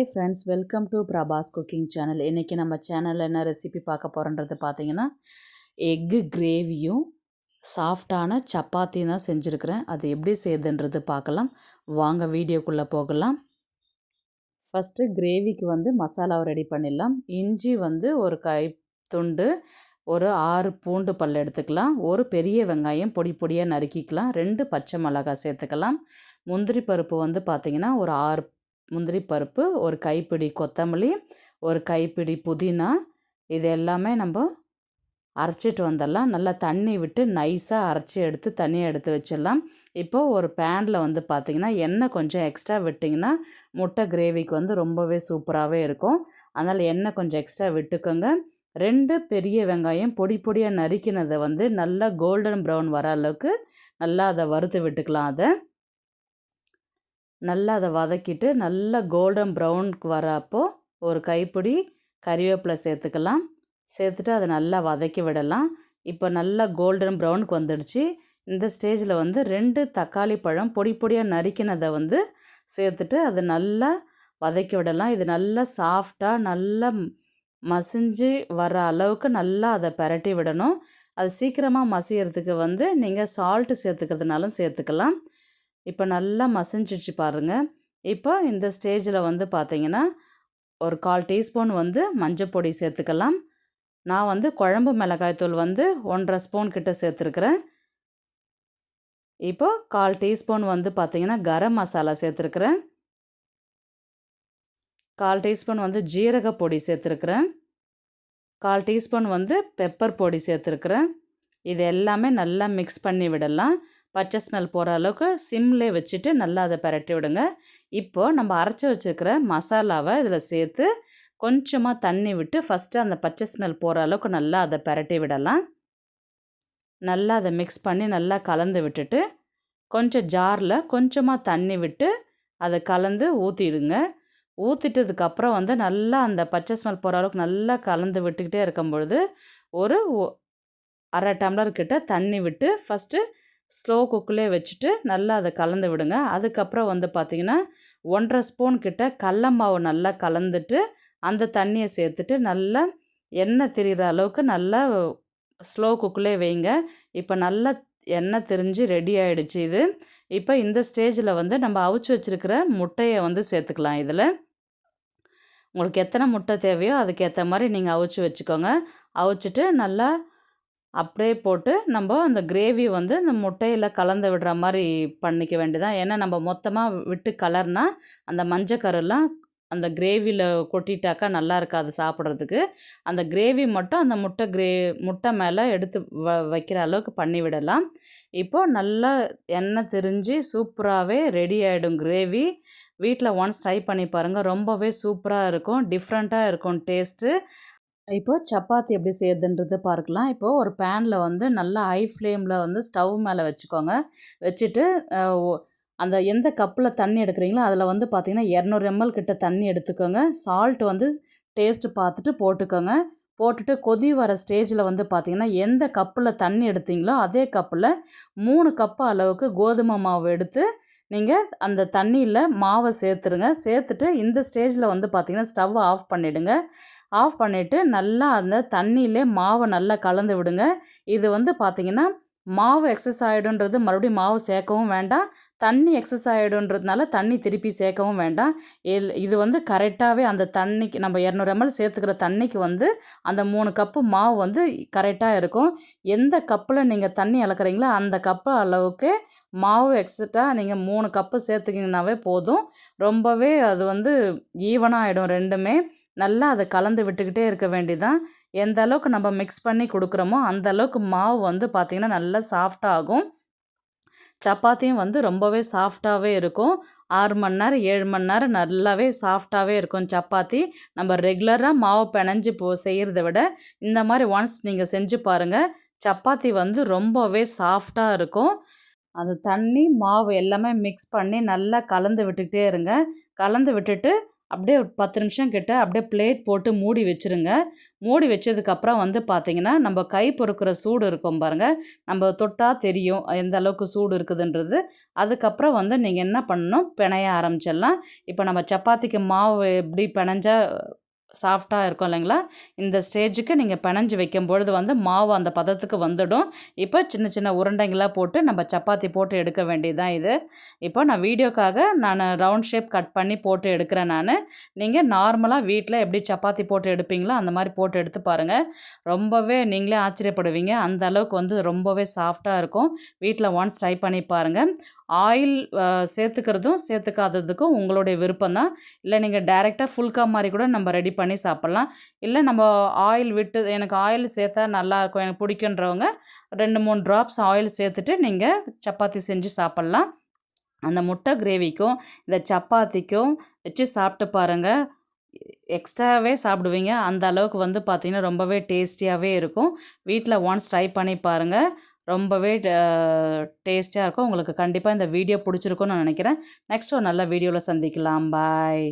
Hi friends welcome to Prabhas cooking channel இன்றைக்கி நம்ம சேனலில் என்ன ரெசிபி பார்க்க போகிறோன்றது பார்த்தீங்கன்னா எக்கு கிரேவியும் சாஃப்டான சப்பாத்தியும் தான் செஞ்சுருக்கிறேன். அது எப்படி செய்யுதுன்றது பார்க்கலாம். வாங்க வீடியோக்குள்ளே போகலாம். ஃபஸ்ட்டு கிரேவிக்கு வந்து மசாலாவை ரெடி பண்ணிடலாம். இஞ்சி வந்து ஒரு கை துண்டு ஒரு ஆறு பூண்டு பல் எடுத்துக்கலாம். ஒரு பெரிய வெங்காயம் பொடி பொடியாக நறுக்கிக்கலாம். ரெண்டு பச்சை மிளகாய் சேர்த்துக்கலாம். முந்திரி பருப்பு வந்து பார்த்திங்கன்னா ஒரு ஆறு முந்திரி பருப்பு ஒரு கைப்பிடி கொத்தமல்லி ஒரு கைப்பிடி புதினா இது எல்லாமே நம்ம அரைச்சிட்டு வந்துடலாம். நல்லா தண்ணி விட்டு நைஸாக அரைச்சி எடுத்து தனியாக எடுத்து வச்சிடலாம். இப்போது ஒரு பேனில் வந்து பார்த்திங்கன்னா எண்ணெய் கொஞ்சம் எக்ஸ்ட்ரா விட்டிங்கன்னா முட்டை கிரேவிக்கு வந்து ரொம்பவே சூப்பராகவே இருக்கும். அதனால் எண்ணெய் கொஞ்சம் எக்ஸ்ட்ரா விட்டுக்கோங்க. ரெண்டு பெரிய வெங்காயம் பொடி பொடியாக நறுக்கினதை வந்து நல்லா கோல்டன் ப்ரௌன் வர அளவுக்கு நல்லா அதை வறுத்து விட்டுக்கலாம் அதை. நல்லா அதை வதக்கிட்டு நல்லா கோல்டன் ப்ரௌனுக்கு வரப்போ ஒரு கைப்பிடி கறிவேப்பிலை சேர்த்துக்கலாம். சேர்த்துட்டு அதை நல்லா வதக்கி விடலாம். இப்போ நல்லா கோல்டன் ப்ரௌனுக்கு வந்துடுச்சு. இந்த ஸ்டேஜில் வந்து ரெண்டு தக்காளி பழம் பொடி பொடியாக நறுக்கினதை வந்து சேர்த்துட்டு அதை நல்லா வதக்கி விடலாம். இது நல்லா சாஃப்டாக நல்லா மசிஞ்சு வர அளவுக்கு நல்லா அதை பரட்டி விடணும். அது சீக்கிரமாக மசியறதுக்கு வந்து நீங்கள் சால்ட்டு சேர்த்துக்கிறதுனாலும் சேர்த்துக்கலாம். இப்போ நல்லா மசிஞ்சிச்சு பாருங்கள் இப்போ இந்த ஸ்டேஜில் வந்து பார்த்திங்கன்னா ஒரு கால் டீஸ்பூன் வந்து மஞ்சள் பொடி சேர்த்துக்கலாம். நான் வந்து குழம்பு மிளகாய்த்தூள் வந்து ஒன்றரை ஸ்பூன் கிட்ட சேர்த்துருக்குறேன். இப்போது கால் டீஸ்பூன் வந்து பார்த்திங்கன்னா கரம் மசாலா சேர்த்துருக்குறேன். கால் டீஸ்பூன் வந்து ஜீரக பொடி சேர்த்துருக்குறேன். கால் டீஸ்பூன் வந்து பெப்பர் பொடி சேர்த்துருக்குறேன். இது எல்லாமே நல்லா மிக்ஸ் பண்ணி விடலாம். பச்சை ஸ்மெல் போகிற அளவுக்கு சிம்லேயே வச்சுட்டு நல்லா அதை பரட்டி விடுங்க. இப்போது நம்ம அரைச்சி வச்சுருக்கிற மசாலாவை இதில் சேர்த்து கொஞ்சமாக தண்ணி விட்டு ஃபஸ்ட்டு அந்த பச்சை ஸ்மெல் போகிற அளவுக்கு நல்லா அதை பரட்டி விடலாம். நல்லா அதை மிக்ஸ் பண்ணி நல்லா கலந்து விட்டுட்டு கொஞ்சம் ஜாரில் கொஞ்சமாக தண்ணி விட்டு அதை கலந்து ஊற்றிடுங்க ஊற்றிட்டதுக்கப்புறம் வந்து நல்லா அந்த பச்சை ஸ்மெல் போகிற அளவுக்கு நல்லா கலந்து விட்டுக்கிட்டே இருக்கும் பொழுது ஒரு அரை டம்ளர் கிட்ட தண்ணி விட்டு ஃபஸ்ட்டு ஸ்லோ குக்கிலே வச்சுட்டு நல்லா அதை கலந்து விடுங்க. அதுக்கப்புறம் வந்து பார்த்திங்கன்னா ஒன்றரை ஸ்பூன் கிட்ட கடல மாவு நல்லா கலந்துட்டு அந்த தண்ணியை சேர்த்துட்டு நல்லா எண்ணெய் திரிகிற அளவுக்கு நல்லா ஸ்லோ குக்கிலே வைங்க. இப்போ நல்லா எண்ணெய் திரிஞ்சு ரெடி ஆகிடுச்சு இது. இப்போ இந்த ஸ்டேஜில் வந்து நம்ம அவிச்சு வச்சுருக்கிற முட்டையை வந்து சேர்த்துக்கலாம் இதில். உங்களுக்கு எத்தனை முட்டை தேவையோ அதுக்கேற்ற மாதிரி நீங்கள் அவிச்சு வச்சுக்கோங்க. அவிச்சிட்டு நல்லா அப்படியே போட்டு நம்ம அந்த கிரேவி வந்து இந்த முட்டையில் கலந்து விடுற மாதிரி பண்ணிக்க வேண்டியதான் ஏன்னா நம்ம மொத்தமாக விட்டு கலர்னா அந்த மஞ்சக்கருலாம் அந்த கிரேவியில் கொட்டிட்டாக்கா நல்லா இருக்காது சாப்பிட்றதுக்கு. அந்த கிரேவி மட்டும் அந்த முட்டை கிரே முட்டை மேலே எடுத்து வ வைக்கிற அளவுக்கு பண்ணி விடலாம். இப்போது நல்லா எண்ணெய் திரிஞ்சு சூப்பராகவே ரெடி ஆகிடும் கிரேவி வீட்டில் ஒன்ஸ் ட்ரை பண்ணி பாருங்கள் ரொம்பவே சூப்பராக இருக்கும் டிஃப்ரெண்ட்டாக இருக்கும் டேஸ்ட்டு இப்போ சப்பாத்தி எப்படி செய்யறதுன்றது பார்க்கலாம். இப்போது ஒரு பேனில் வந்து நல்லா ஹை ஃப்ளேமில் வந்து ஸ்டவ் மேலே வச்சுக்கோங்க. வச்சுட்டு அந்த எந்த கப்பில் தண்ணி எடுக்கிறீங்களோ அதில் வந்து பார்த்திங்கன்னா இரநூறு எம்எல் கிட்ட தண்ணி எடுத்துக்கோங்க. சால்ட் வந்து டேஸ்ட்டு பார்த்துட்டு போட்டுக்கோங்க. போட்டுட்டு கொதி வர ஸ்டேஜில் வந்து பார்த்திங்கன்னா எந்த கப்பில் தண்ணி எடுத்தீங்களோ அதே கப்பில் மூணு கப்பு அளவுக்கு கோதுமை மாவு எடுத்து நீங்கள் அந்த தண்ணியில் மாவை சேர்த்துருங்க. சேர்த்துட்டு இந்த ஸ்டேஜில் வந்து பார்த்திங்கன்னா ஸ்டவ் ஆஃப் பண்ணிவிடுங்க ஆஃப் பண்ணிவிட்டு நல்லா அந்த தண்ணியிலே மாவை நல்லா கலந்து விடுங்க. இது வந்து பார்த்திங்கன்னா மாவு எக்ஸஸ் ஆகிடுன்றது மறுபடியும் மாவு சேர்க்கவும் வேண்டாம். தண்ணி எக்ஸஸ் ஆகிடுன்றதுனால தண்ணி திருப்பி சேர்க்கவும் வேண்டாம். இது வந்து கரெக்டாகவே அந்த தண்ணிக்கு நம்ம இரநூறு எம்எல் சேர்த்துக்கிற தண்ணிக்கு வந்து அந்த மூணு கப்பு மாவு வந்து கரெக்டாக இருக்கும். எந்த கப்பில் நீங்கள் தண்ணி அளக்குறீங்களோ அந்த கப்பு அளவுக்கு மாவு எக்ஸ்ட்ரா நீங்கள் மூணு கப்பு சேர்த்துக்கிங்கனாவே போதும். ரொம்பவே அது வந்து ஈவனாக ஆகிடும் ரெண்டுமே. நல்லா அதை கலந்து விட்டுக்கிட்டே இருக்க வேண்டிதான் எந்த அளவுக்கு நம்ம மிக்ஸ் பண்ணி கொடுக்குறோமோ அந்த அளவுக்கு மாவு வந்து பார்த்திங்கன்னா நல்லா சாஃப்டாகும் சப்பாத்தியும் வந்து ரொம்பவே சாஃப்டாகவே இருக்கும். ஆறு மணி நேரம் ஏழு மணி நேரம் நல்லாவே சாஃப்டாகவே இருக்கும் சப்பாத்தி. நம்ம ரெகுலராக மாவு பிணைஞ்சு போ செய்கிறத விட இந்த மாதிரி ஒன்ஸ் நீங்கள் செஞ்சு பாருங்கள் சப்பாத்தி வந்து ரொம்பவே சாஃப்டாக இருக்கும். அந்த தண்ணி மாவு எல்லாமே மிக்ஸ் பண்ணி நல்லா கலந்து விட்டுக்கிட்டே இருங்க. கலந்து விட்டுட்டு அப்படியே ஒரு பத்து நிமிஷம் கிட்ட அப்படியே பிளேட் போட்டு மூடி வச்சுருங்க. மூடி வச்சதுக்கப்புறம் வந்து பார்த்தீங்கன்னா நம்ம கை பொறுக்கிற சூடு இருக்கும் பாருங்கள் நம்ம தொட்டால் தெரியும் எந்த அளவுக்கு சூடு இருக்குதுன்றது. அதுக்கப்புறம் வந்து நீங்கள் என்ன பண்ணணும்? பிணைய ஆரம்பிச்சிடலாம். இப்போ நம்ம சப்பாத்திக்கு மாவு எப்படி பிணைஞ்சால் சாஃப்டாக இருக்கும் இல்லைங்களா? இந்த ஸ்டேஜுக்கு நீங்கள் பிணைஞ்சு வைக்கும் பொழுது வந்து மாவு அந்த பதத்துக்கு வந்துடும். இப்போ சின்ன சின்ன உருண்டைங்களாக போட்டு நம்ம சப்பாத்தி போட்டு எடுக்க வேண்டியதுதான் இது. இப்போ நான் வீடியோக்காக நான் ரவுண்ட் ஷேப் கட் பண்ணி போட்டு எடுக்கிறேன் நான். நீங்கள் நார்மலாக வீட்டில் எப்படி சப்பாத்தி போட்டு எடுப்பீங்களோ அந்த மாதிரி போட்டு எடுத்து பாருங்கள் ரொம்பவே நீங்களே ஆச்சரியப்படுவீங்க. அந்த அளவுக்கு வந்து ரொம்பவே சாஃப்டாக இருக்கும். வீட்டில் ஒன்ஸ் ட்ரை பண்ணி பாருங்கள் ஆயில் சேர்த்துக்கிறதும் சேர்த்துக்காததுக்கும் உங்களுடைய விருப்பம் தான் இல்லை நீங்கள் டைரெக்டாக ஃபுல்கா மாதிரி கூட நம்ம ரெடி பண்ணி சாப்பிட்லாம். இல்லை நம்ம ஆயில் விட்டு எனக்கு ஆயில் சேர்த்தா நல்லாயிருக்கும் எனக்கு பிடிக்குன்றவங்க ரெண்டு மூணு ட்ராப்ஸ் ஆயில் சேர்த்துட்டு நீங்கள் சப்பாத்தி செஞ்சு சாப்பிட்லாம். அந்த முட்டை கிரேவிக்கும் இந்த சப்பாத்திக்கும் வச்சு சாப்பிட்டு பாருங்கள் எக்ஸ்ட்ராவே சாப்பிடுவீங்க. அந்த அளவுக்கு வந்து பார்த்திங்கன்னா ரொம்பவே டேஸ்டியாகவே இருக்கும். வீட்டில் ஒன்ஸ் ட்ரை பண்ணி பாருங்கள் ரொம்பவே டேஸ்டியாக இருக்கும். உங்களுக்கு கண்டிப்பாக இந்த வீடியோ பிடிச்சிருக்கும்னு நான் நினைக்கிறேன். நெக்ஸ்ட் ஒரு நல்ல வீடியோவில் சந்திக்கலாம். பாய்.